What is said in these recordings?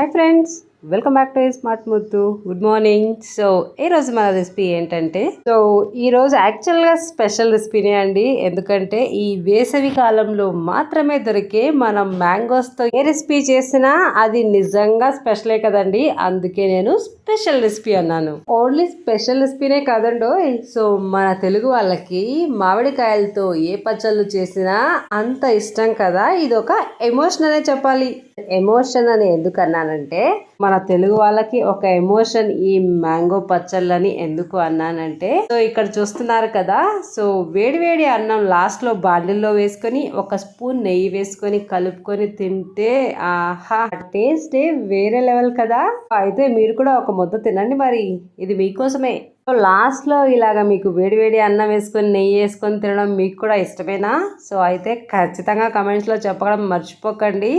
Hi friends welcome back to smart Muthu good morning so ఈ రోజు మన recipe ఏంటంటే సో ఈరోజు యాక్చువల్గా స్పెషల్ రెసిపీనే అండి. ఎందుకంటే ఈ వేసవి కాలంలో మాత్రమే దొరికే మనం మ్యాంగోస్తో ఏ రెసిపీ చేసినా అది నిజంగా స్పెషలే కదండి. అందుకే నేను స్పెషల్ రెసిపీ అన్నాను. ఓన్లీ స్పెషల్ రెసిపీనే కాదండో. సో మన తెలుగు వాళ్ళకి మామిడికాయలతో ఏ పచ్చళ్ళు చేసినా అంత ఇష్టం కదా. ఇది ఒక ఎమోషన్ అనే చెప్పాలి. ఎమోషన్ అని ఎందుకన్నానంటే మన తెలుగు వాళ్ళకి ఒక ఎమోషన్ ఈ మ్యాంగో పచ్చళ్ళని ఎందుకు అన్నానంటే సో ఇక్కడ చూస్తున్నారు కదా సో వేడివేడి అన్నం లాస్ట్లో బాండిల్లో వేసుకొని ఒక స్పూన్ నెయ్యి వేసుకొని కలుపుకొని తింటే ఆహా టేస్ట్ వేరే లెవెల్ కదా. అయితే మీరు కూడా ఒక ముద్ద తినండి మరి ఇది మీకోసమే. సో లాస్ట్లో ఇలాగ మీకు వేడివేడి అన్నం వేసుకొని నెయ్యి వేసుకొని తినడం మీకు కూడా ఇష్టమేనా? సో అయితే ఖచ్చితంగా కమెంట్స్లో చెప్పడం మర్చిపోకండి.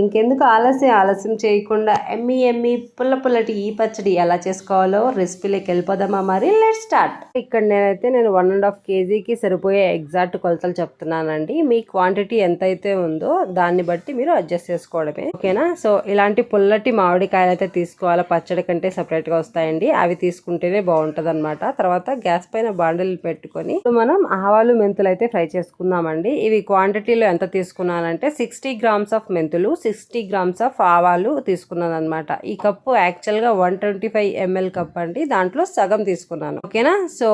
ఇంకెందుకు ఆలస్యం? ఆలస్యం చేయకుండా ఎమ్మి ఎమ్మి పుల్ల పుల్లటి ఈ పచ్చడి ఎలా చేసుకోవాలో రెసిపీలోకి వెళ్ళిపోదామా మరి? లెట్ స్టార్ట్ ఇక్కడ నేనైతే నేను వన్ అండ్ హాఫ్ కేజీకి సరిపోయే ఎగ్జాక్ట్ కొలతలు చెప్తున్నానండి. మీ క్వాంటిటీ ఎంత అయితే ఉందో దాన్ని బట్టి మీరు అడ్జస్ట్ చేసుకోవడమే. ఓకేనా? సో ఇలాంటి పుల్లటి మామిడికాయలు అయితే తీసుకోవాలి? పచ్చడి కంటే separate గా వస్తాయండి. అవి తీసుకుంటేనే బాగుంటుంది అనమాట తర్వాత గ్యాస్ పైన బాండలు పెట్టుకొని మనం ఆవాలు మెంతులు అయితే ఫ్రై చేసుకుందామండి. ఇవి క్వాంటిటీలో ఎంత తీసుకున్నానంటే సిక్స్టీ గ్రామ్స్ ఆఫ్ మెంతులు సిక్స్టీ గ్రామ్స్ ఆఫ్ ఆవాలు తీసుకున్నాను అనమాట ఈ కప్పు యాక్చువల్గా one twenty five ML cup అండి. దాంట్లో సగం తీసుకున్నాను. ఓకేనా? సో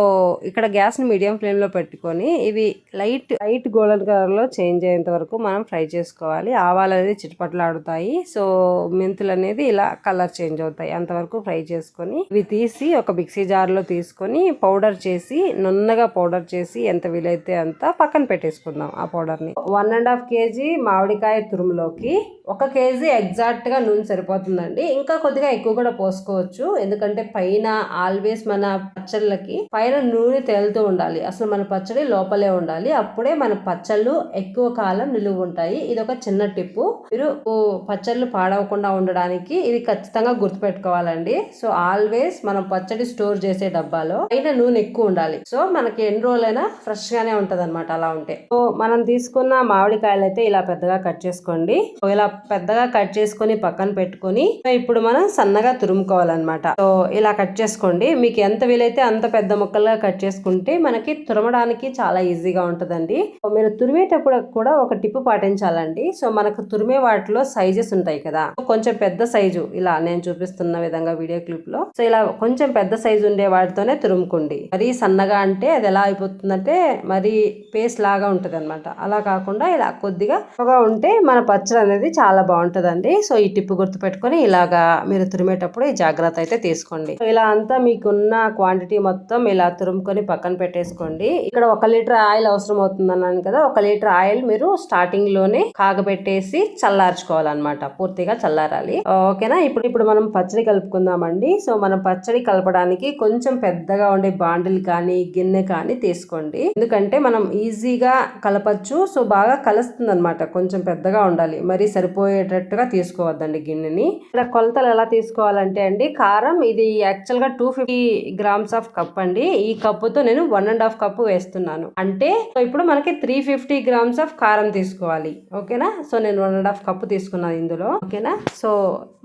ఇక్కడ గ్యాస్ని మీడియం ఫ్లేమ్లో పెట్టుకొని ఇవి లైట్ లైట్ గోల్డెన్ కలర్లో చేంజ్ అయ్యేంత వరకు మనం ఫ్రై చేసుకోవాలి. ఆవాలు అనేది చిటపట్లాడుతాయి. సో మెంతులు అనేది ఇలా కలర్ చేంజ్ అవుతాయి. అంతవరకు ఫ్రై చేసుకొని ఇవి తీసి ఒక మిక్సీ జార్లో తీసుకొని పౌడర్ చేసి నున్నగా పౌడర్ చేసి ఎంత వీలైతే అంత పక్కన పెట్టేసుకుందాం ఆ పౌడర్ని వన్ అండ్ హాఫ్ కేజీ మామిడికాయ తురుములోకి ఒక కేజీ ఎగ్జాక్ట్గా నూనె సరిపోతుందండి. ఇంకా కొద్దిగా ఎక్కువ కూడా పోసుకోవచ్చు. ఎందుకంటే పైన ఆల్వేస్ మన పచ్చళ్ళకి పైన నూనె తేలుతూ ఉండాలి. అసలు మన పచ్చడి లోపలే ఉండాలి. అప్పుడే మన పచ్చళ్ళు ఎక్కువ కాలం నిలువ ఉంటాయి. ఇది ఒక చిన్న టిప్పు. మీరు ఓ పచ్చళ్ళు పాడవకుండా ఉండడానికి ఇది ఖచ్చితంగా గుర్తుపెట్టుకోవాలండి. సో ఆల్వేస్ మనం పచ్చడి స్టోర్ చేసే డబ్బాలో పైన నూనె ఎక్కువ ఉండాలి. సో మనకి ఎన్ని రోజులైనా ఫ్రెష్ గానే ఉంటది అలా ఉంటే. సో మనం తీసుకున్న మామిడికాయలు అయితే ఇలా పెద్దగా కట్ చేసుకోండి. ఇలా పెద్దగా కట్ చేసుకొని పక్కన పెట్టుకొని ఇప్పుడు మనం సన్నగా తురుముకోవాలన్నమాట. సో ఇలా కట్ చేసుకోండి. మీకు ఎంత వీలైతే అంత పెద్ద ముక్కలుగా కట్ చేసుకుంటే మనకి తురమడానికి చాలా ఈజీగా ఉంటుందండి. మీరు తురిమేటప్పుడు కూడా ఒక టిప్ పాటించాలండి. సో మనకు తురిమే వాటిలో సైజెస్ ఉంటాయి కదా. కొంచెం పెద్ద సైజు ఇలా నేను చూపిస్తున్న విధంగా వీడియో క్లిప్లో సో ఇలా కొంచెం పెద్ద సైజు ఉండే వాటితోనే తురుముకోండి. మరీ సన్నగా అంటే అది ఎలా అయిపోతుందంటే మరి పేస్ట్ లాగా ఉంటుంది అలా కాకుండా ఇలా కొద్దిగా ఉంటే మన పచ్చడి అనేది చాలా బాగుంటుందండి. సో ఈ టిప్ గుర్తుపెట్టుకొని ఇలాగా మీరు తురిమేటప్పుడు ఈ జాగ్రత్త అయితే తీసుకోండి. ఇలా అంతా మీకున్న క్వాంటిటీ మొత్తం ఇలా తురుముకొని పక్కన పెట్టేసుకోండి. ఇక్కడ ఒక లీటర్ ఆయిల్ అవసరం అవుతుంది అన్నాను కదా ఒక లీటర్ ఆయిల్ మీరు స్టార్టింగ్లోనే కాగబెట్టేసి చల్లార్చుకోవాలన్నమాట. పూర్తిగా చల్లారాలి. ఓకేనా? ఇప్పుడు ఇప్పుడు మనం పచ్చడి కలుపుకుందామండి. సో మనం పచ్చడి కలపడానికి కొంచెం పెద్దగా ఉండే బాండిల్ కానీ గిన్నె కానీ తీసుకోండి. ఎందుకంటే మనం ఈజీగా కలపచ్చు. సో బాగా కలుస్తుంది అనమాట కొంచెం పెద్దగా ఉండాలి. మరి సరిపోయేటట్టుగా తీసుకోవద్దండి గిన్నెని. ఇక్కడ కొలతలు ఎలా తీసుకోవాలంటే అండి కారం ఇది యాక్చువల్గా two fifty grams of cup అండి. ఈ కప్పుతో నేను వన్ అండ్ హాఫ్ కప్పు వేస్తున్నాను. అంటే సో ఇప్పుడు మనకి త్రీ ఫిఫ్టీ గ్రామ్స్ ఆఫ్ కారం తీసుకోవాలి. ఓకేనా? సో నేను వన్ అండ్ హాఫ్ కప్పు తీసుకున్నాను ఇందులో. ఓకేనా? సో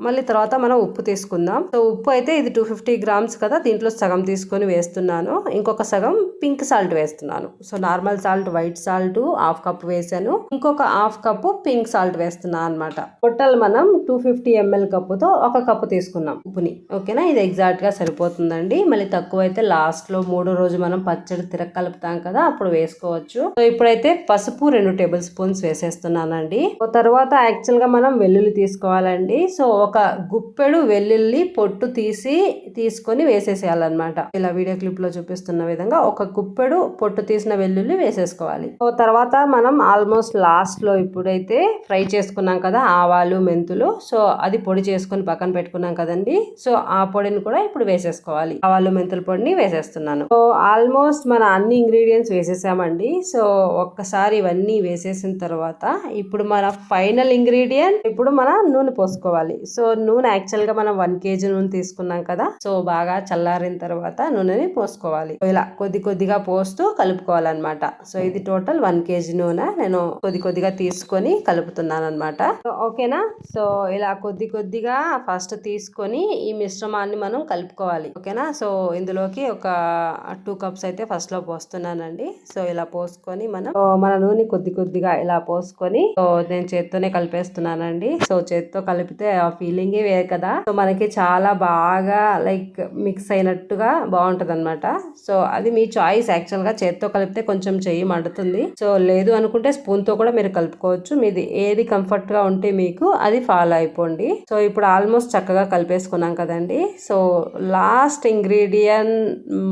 మళ్ళీ తర్వాత మనం ఉప్పు తీసుకుందాం. సో ఉప్పు అయితే ఇది టూ ఫిఫ్టీ గ్రామ్స్ కదా దీంట్లో సగం తీసుకొని వేస్తున్నాను. ఇంకొక సగం పింక్ సాల్ట్ వేస్తున్నాను. So normal salt white salt half cup వేసాను. ఇంకొక హాఫ్ కప్పు పింక్ సాల్ట్ వేస్తాను వేస్తున్నాను అనమాట టోటల్ మనం టూ ఫిఫ్టీ ఎంఎల్ కప్పుతో ఒక కప్పు తీసుకున్నాం ఉప్పుని. ఓకేనా? ఇది ఎగ్జాక్ట్గా సరిపోతుందండి. మళ్ళీ తక్కువ అయితే లాస్ట్లో మూడో రోజు మనం పచ్చడి తిరగ కలుపుతాం కదా అప్పుడు వేసుకోవచ్చు. సో ఇప్పుడైతే పసుపు రెండు టేబుల్ స్పూన్స్ వేసేస్తున్నానండి. ఓ తర్వాత యాక్చువల్గా మనం వెల్లుల్లి తీసుకోవాలండి. సో ఒక గుప్పెడు వెల్లుల్లి పొట్టు తీసి తీసుకొని వేసేసేయాలన్నమాట. ఇలా వీడియో క్లిప్లో చూపిస్తున్న విధంగా ఒక గుప్పెడు పొట్టు తీసిన వెల్లుల్లి వేసేసుకోవాలి. సో తర్వాత మనం ఆల్మోస్ట్ లాస్ట్లో ఇప్పుడైతే ఫ్రై చేసుకున్నాం కదా ఆవాలు మెంతులు. సో అది పొడి చేసుకొని పక్కన పెట్టుకున్నాం కదండి. సో ఆ పొడిని కూడా ఇప్పుడు వేసేసుకోవాలి. ఆవాలు మెంతుల పొడిని వేసేస్తున్నాను. సో ఆల్మోస్ట్ మన అన్ని ఇంగ్రీడియంట్స్ వేసేసామండి. సో ఒక్కసారి ఇవన్నీ వేసేసిన తర్వాత ఇప్పుడు మన ఫైనల్ ఇంగ్రీడియంట్ ఇప్పుడు మన నూనె పోసుకోవాలి. సో నూనె యాక్చువల్గా మనం వన్ కేజీ నూనె తీసుకున్నాం కదా సో బాగా చల్లారిన తర్వాత నూనెని పోసుకోవాలి. ఇలా కొద్ది కొద్దిగా పోస్తూ కలుపుకోవాలన్నమాట. సో ఇది టోటల్ వన్ కేజీ నూనె నేను కొద్ది కొద్దిగా తీసుకొని కలుపుతున్నాను అనమాట అనమాట ఓకేనా సో ఇలా కొద్ది కొద్దిగా ఫస్ట్ తీసుకొని ఈ మిశ్రమాన్ని మనం కలుపుకోవాలి. ఓకేనా సో ఇందులోకి ఒక టూ కప్స్ అయితే ఫస్ట్లో పోస్తున్నానండి. సో ఇలా పోసుకొని మనం మన నూనె కొద్ది కొద్దిగా ఇలా పోసుకొని సో నేను చేత్తోనే కలిపేస్తున్నానండి. సో చేత్తో కలిపితే ఆ ఫీలింగే వేరు కదా? సో మనకి చాలా బాగా లైక్ మిక్స్ అయినట్టుగా బాగుంటది అనమాట సో అది మీ చాయిస్ యాక్చువల్గా చేత్తో కలిపితే కొంచెం చెయ్యి మండుతుంది. సో లేదు అనుకుంటే స్పూన్తో కూడా మీరు కలుపుకోవచ్చు. మీది ఏది కంఫర్ట్ కంఫర్ట్గా ఉంటే మీకు అది ఫాలో అయిపోండి. సో ఇప్పుడు ఆల్మోస్ట్ చక్కగా కలిపేసుకున్నాం కదండి. So last ingredient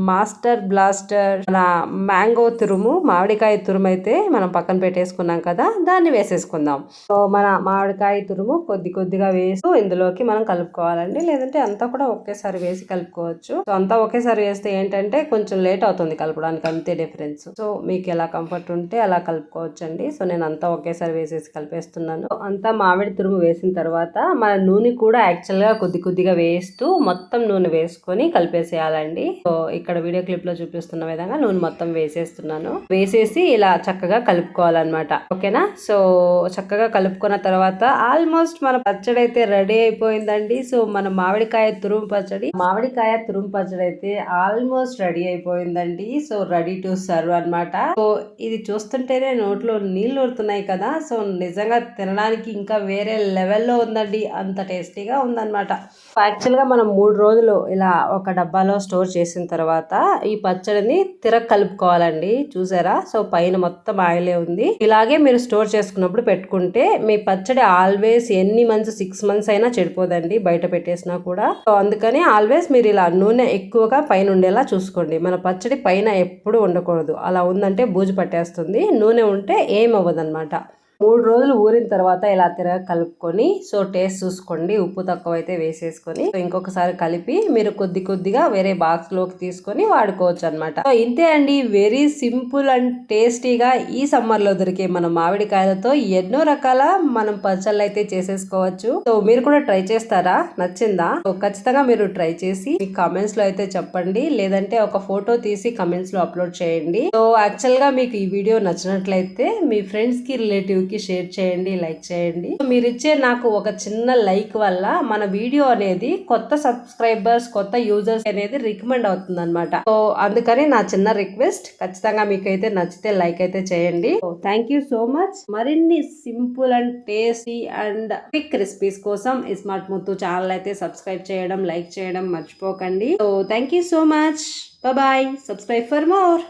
master blaster మన మ్యాంగో తురుము మామిడికాయ తురుము అయితే మనం పక్కన పెట్టేసుకున్నాం కదా దాన్ని వేసేసుకుందాం. సో మన మామిడికాయ తురుము కొద్ది కొద్దిగా వేస్తూ ఇందులోకి మనం కలుపుకోవాలండి. లేదంటే అంతా కూడా ఒకేసారి వేసి కలుపుకోవచ్చు. సో అంతా ఒకేసారి వేస్తే ఏంటంటే కొంచెం లేట్ అవుతుంది కలపడానికి అంతే డిఫరెన్స్. సో మీకు ఎలా కంఫర్ట్ ఉంటే అలా కలుపుకోవచ్చండి. సో నేను అంతా ఒకేసారి వేసేసి కలిపేస్తున్నాను. సో అంతా మామిడి తురుము వేసిన తర్వాత మన నూనె కూడా యాక్చువల్గా కొద్ది కొద్దిగా వేస్తూ మొత్తం నూనె వేసుకొని కలిపేసేయాలండి. సో ఇక్కడ వీడియో క్లిప్లో చూపిస్తున్న విధంగా నూనె మొత్తం వేసేస్తున్నాను. వేసేసి ఇలా చక్కగా కలుపుకోవాలన్నమాట. ఓకేనా? సో చక్కగా కలుపుకున్న తర్వాత ఆల్మోస్ట్ మన పచ్చడి అయితే రెడీ అయిపోయిందండి. సో మన మామిడికాయ తురుము పచ్చడి మామిడికాయ తురుము పచ్చడి అయితే ఆల్మోస్ట్ రెడీ అయిపోయిందండి. సో రెడీ టు సర్వ్ అన్నమాట. సో ఇది చూస్తుంటేనే నోట్లో నీళ్ళు ఊరుతున్నాయి కదా. సో నిజంగా తిన తినడానికి ఇంకా వేరే లెవెల్లో ఉందండి. అంత టేస్టీగా ఉందన్నమాట. యాక్చువల్గా మనం మూడు రోజులు ఇలా ఒక డబ్బాలో స్టోర్ చేసిన తర్వాత ఈ పచ్చడిని తిరగ కలుపుకోవాలండి. చూసారా? సో పైన మొత్తం ఆయిలే ఉంది. ఇలాగే మీరు స్టోర్ చేసుకున్నప్పుడు పెట్టుకుంటే మీ పచ్చడి ఆల్వేస్ ఎన్ని మంత్స్ సిక్స్ మంత్స్ అయినా చెడిపోదండి. బయట పెట్టేసినా కూడా. సో అందుకని ఆల్వేస్ మీరు ఇలా నూనె ఎక్కువగా పైన ఉండేలా చూసుకోండి. మన పచ్చడి పైన ఎప్పుడు ఉండకూడదు. అలా ఉందంటే బూజు పట్టేస్తుంది. నూనె ఉంటే ఏం మూడు రోజులు ఊరిన తర్వాత ఇలా తిరగ కలుపుకొని సో టేస్ట్ చూసుకోండి. ఉప్పు తక్కువ అయితే వేసేసుకొని ఇంకొకసారి కలిపి మీరు కొద్ది కొద్దిగా వేరే బాక్స్లోకి తీసుకొని వాడుకోవచ్చు అనమాట సో ఇంతే అండి. వెరీ సింపుల్ అండ్ టేస్టీగా ఈ సమ్మర్లో దొరికే మన మామిడికాయలతో ఎన్నో రకాల మనం పచ్చళ్ళు అయితే చేసేసుకోవచ్చు. సో మీరు కూడా ట్రై చేస్తారా? నచ్చిందా? సో ఖచ్చితంగా మీరు ట్రై చేసి మీ కమెంట్స్లో అయితే చెప్పండి. లేదంటే ఒక ఫోటో తీసి కమెంట్స్లో అప్లోడ్ చేయండి. సో యాక్చువల్గా మీకు ఈ వీడియో నచ్చినట్లయితే మీ ఫ్రెండ్స్కి రిలేటివ్ కి షేర్ చేయండి లైక్ చేయండి. మీరు ఇచ్చే నాకు ఒక చిన్న లైక్ వల్ల మన వీడియో అనేది కొత్త సబ్స్క్రైబర్స్ కొత్త యూజర్స్ అనేది రికమెండ్ అవుతుంది అనమాట సో అందుకని నా చిన్న రిక్వెస్ట్ ఖచ్చితంగా మీకైతే నచ్చితే లైక్ అయితే చేయండి. థ్యాంక్ యూ సో మచ్ మరిన్ని simple and tasty and quick recipes కోసం స్మార్ట్ ముత్తు ఛానల్ అయితే సబ్స్క్రైబ్ చేయడం లైక్ చేయడం మర్చిపోకండి. So thank you so much bye subscribe for more